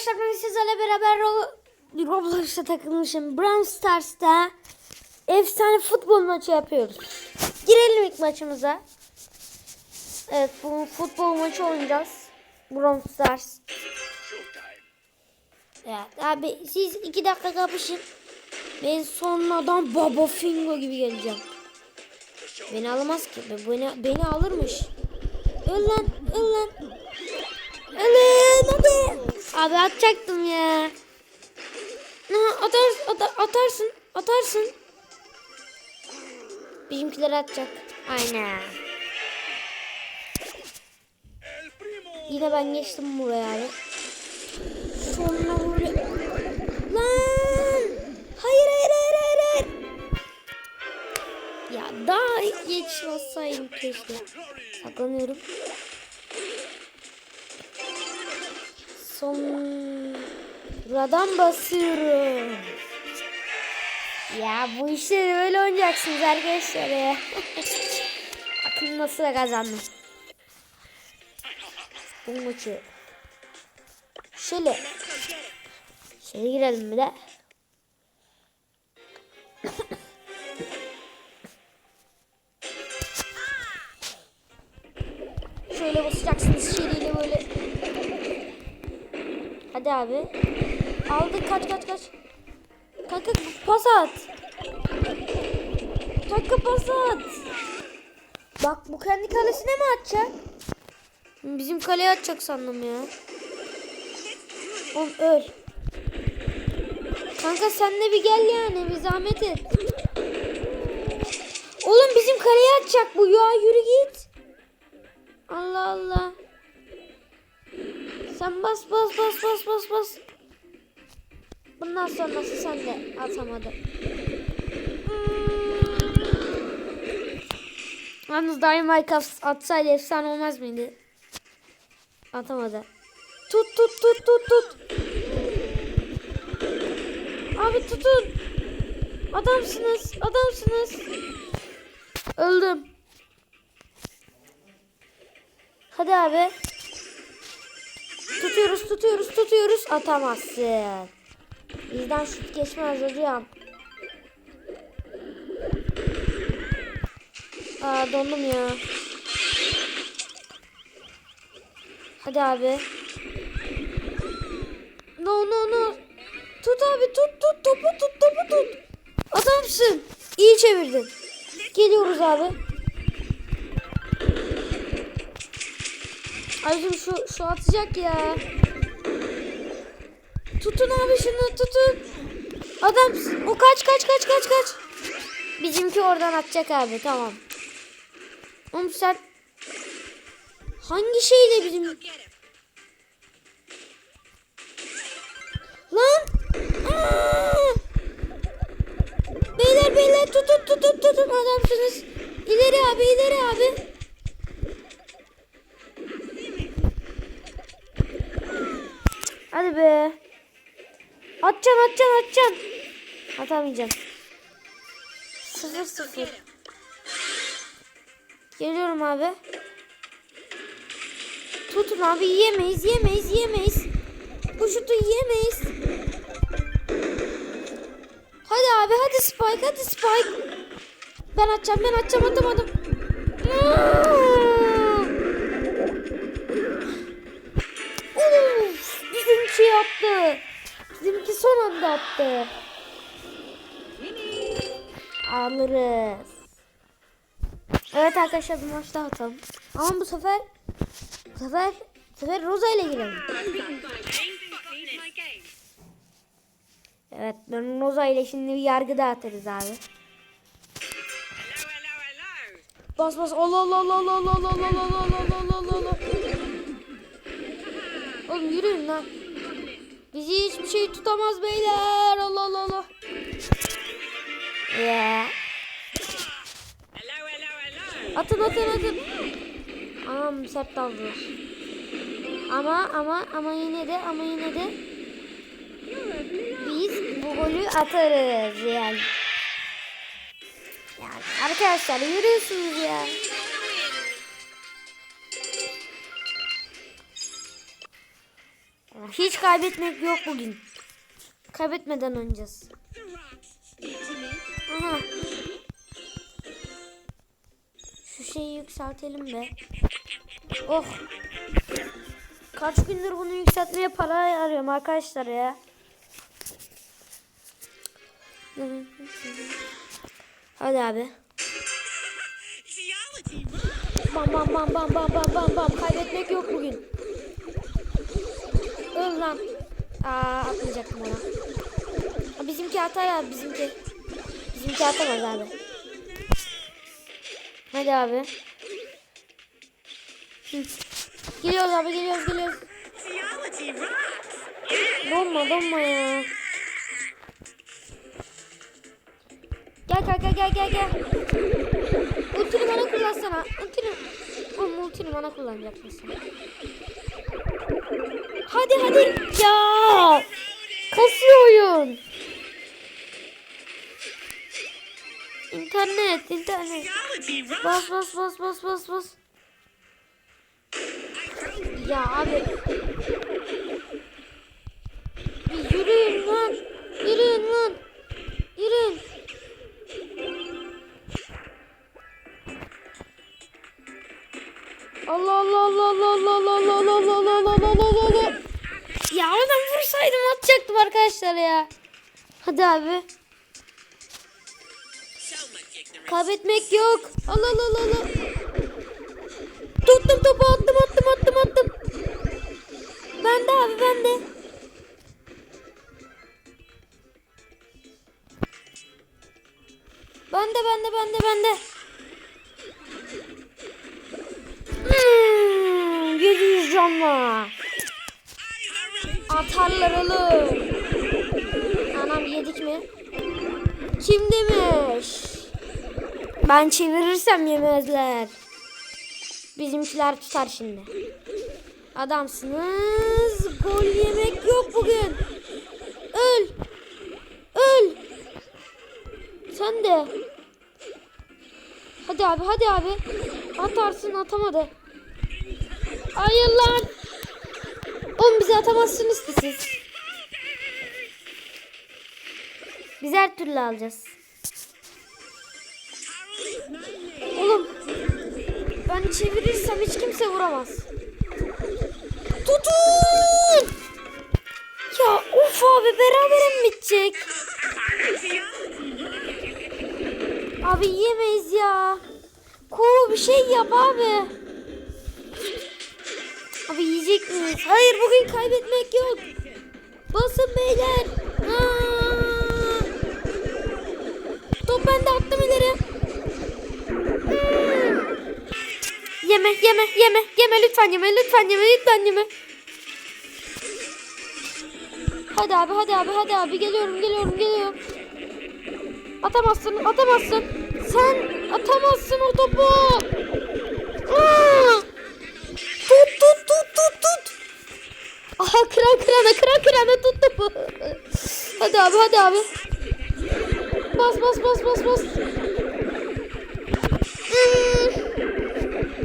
arkadaşlar ben sizlerle beraber Ro- Roblox'a takılmışım. Brawl Stars'ta efsane futbol maçı yapıyoruz. Girelim ilk maçımıza. Evet bu futbol maçı oynayacağız. Brawl Stars. Evet abi siz iki dakika kapışın. Ben sonradan Baba Fingo gibi geleceğim. Beni alamaz ki. Beni, beni alırmış. Öl lan, öl lan. Ölün hadi. Abi atacaktım ya. Ha, atar, atar, atarsın, atarsın. Bizimkiler atacak. Aynen. Yine ben geçtim buraya abi. Sonra böyle. Lan! Hayır hayır hayır hayır hayır. Ya daha geç bassaydım keşke. Saklanıyorum. Sonradan basıyorum. Ya bu işleri böyle oynayacaksınız arkadaşlar ya. Bakın nasıl da kazandım. Bu maçı. Şöyle. Şöyle girelim bir de. Şöyle basacaksınız şeriyle böyle. Hadi abi. Aldık kaç kaç kaç. Kanka pas at. Kanka pas at. Bak bu kendi kalesine mi atacak? Bizim kaleye atacak sandım ya. Oğlum öl. Kanka sen de bir gel yani bir zahmet et. Oğlum bizim kaleye atacak bu ya yürü git. Allah Allah. Sen bas bas bas bas bas bas. Bundan sonrası sen de atamadın. Hmm. Yalnız Dynamite atsaydı efsane olmaz mıydı? Atamadı. Tut tut tut tut tut. Abi tutun. Adamsınız. Adamsınız. Öldüm. Hadi abi. Tutuyoruz, tutuyoruz, tutuyoruz. Atamazsın. Bizden şut geçmez hocam. Aa dondum ya. Hadi abi. No no no. Tut abi tut tut topu tut topu tut. Adamsın. İyi çevirdin. Geliyoruz abi. Ayrıca şu şu atacak ya. Tutun abi şunu tutun. Adam o kaç kaç kaç kaç kaç. Bizimki oradan atacak abi tamam. Oğlum sen hangi şeyle bizim Lan! Aa! Beyler beyler tutun tutun tutun adamsınız. İleri abi ileri abi. Hadi be. Atacaksın atacaksın atacaksın. Atamayacağım. Sıfır sıfır. Geliyorum abi. Tutun abi yemeyiz yemeyiz yemeyiz. Bu şutu yemeyiz. Hadi abi hadi Spike hadi Spike. Ben atacağım ben atacağım atamadım. Uf, bizimki yaptı. Bizimki son anda attı. Alırız. Evet arkadaşlar bu maçta atalım. Ama bu sefer bu sefer bu sefer Rosa ile girelim. Evet ben Rosa ile şimdi bir yargı dağıtırız abi. Bas bas Allah Allah Allah Allah Allah Allah Allah Allah Allah Allah Allah Oğlum yürüyün lan. Bizi hiçbir şey tutamaz beyler. Allah Allah Allah. Ya. Atın atın atın. Anam sert daldılar. Ama ama ama yine de ama yine de biz bu golü atarız yani. Yani arkadaşlar yürüyorsunuz ya. Hiç kaybetmek yok bugün. Kaybetmeden oynayacağız. Aha. Şu şeyi yükseltelim de. Oh. Kaç gündür bunu yükseltmeye para arıyorum arkadaşlar ya. Hadi abi. Bam bam bam bam bam bam bam bam. Kaybetmek yok bugün. Öl lan. Aa atmayacaktım ona. Aa, Bizimki hata ya bizimki. Bizimki atamaz abi. Hadi abi. Hı. Geliyoruz abi geliyoruz geliyoruz. Donma donma ya. Gel kanka gel gel gel. Ultini bana kullansana. Ultini. Oğlum ultini bana kullanacaksın. Hadi hadi. Ya. Kasıyor oyun. İnternet, internet. Bas bas bas bas bas bas. Ya abi. Bir yürüyün lan. Yürüyün lan. Yürüyün. Allah Allah Allah Allah Allah Allah Allah Allah Allah Allah Allah Allah atsaydım atacaktım arkadaşlar ya. Hadi abi. Kaybetmek yok. Al al al al. Atarlar oğlum. Anam yedik mi? Kim demiş? Ben çevirirsem yemezler. Bizimkiler tutar şimdi. Adamsınız. Gol yemek yok bugün. Öl. Öl. Sen de. Hadi abi hadi abi. Atarsın atamadı. Hayır. Oğlum bizi atamazsınız ki siz. Biz her türlü alacağız. Oğlum. Ben çevirirsem hiç kimse vuramaz. Tutun! Ya of abi berabere mi bitecek? Abi yiyemeyiz ya. Kuru bir şey yap abi. Abi yiyecek miyiz? Hayır bugün kaybetmek yok. Basın beyler. Aa! Top bende attım ileri. Hmm. Yeme yeme yeme yeme lütfen yeme lütfen yeme lütfen yeme. Hadi abi hadi abi hadi abi geliyorum geliyorum geliyorum. Atamazsın atamazsın. Sen atamazsın o topu. Aa! Aha kıran kırana kıran kırana tut topu. Hadi abi hadi abi. Bas bas bas bas bas. Hmm.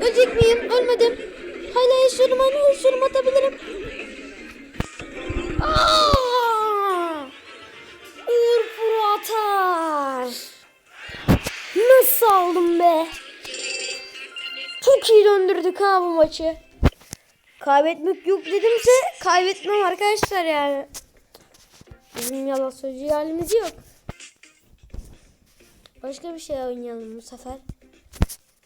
Ölecek miyim? Ölmedim. Hala yaşıyorum hala yaşıyorum atabilirim. Aa! Uğur Pro atar. Nasıl aldım be? Çok iyi döndürdük ha bu maçı. Kaybetmek yok dedimse kaybetmem arkadaşlar yani. Bizim yalan söyleyecek halimiz yok. Başka bir şey oynayalım bu sefer.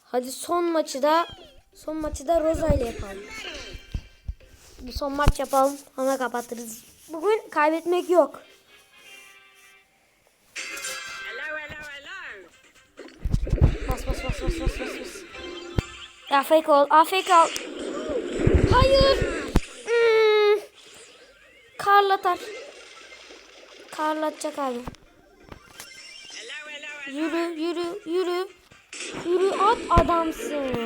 Hadi son maçı da son maçı da Rosa ile yapalım. Bir son maç yapalım. Ona kapatırız. Bugün kaybetmek yok. Bas bas bas bas bas bas bas. Afk ol. Afk ol. Hayır. Hmm. Karlatar. Karlatacak abi. Yürü yürü yürü. Yürü at adamsın.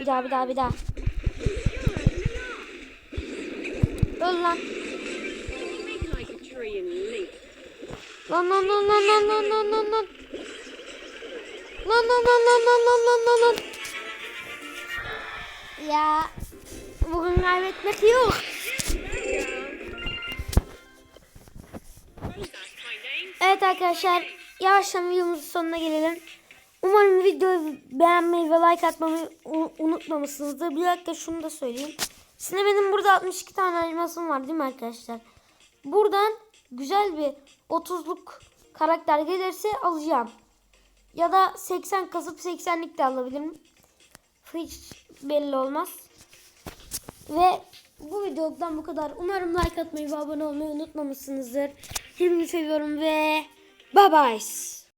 Bir daha bir daha bir daha. Öl lan lan lan lan lan lan lan lan. Lan lan lan lan lan lan lan lan lan. Ya Bugün kaybetmek yok. Evet arkadaşlar yavaştan videomuzun sonuna gelelim. Umarım videoyu beğenmeyi ve like atmayı unutmamışsınızdır. Bir dakika şunu da söyleyeyim. Şimdi benim burada 62 tane elmasım var değil mi arkadaşlar? Buradan güzel bir 30'luk karakter gelirse alacağım. Ya da 80 kasıp 80'lik de alabilirim. Hiç belli olmaz. Ve bu videodan bu kadar. Umarım like atmayı ve abone olmayı unutmamışsınızdır. Hepinizi seviyorum ve bye bye.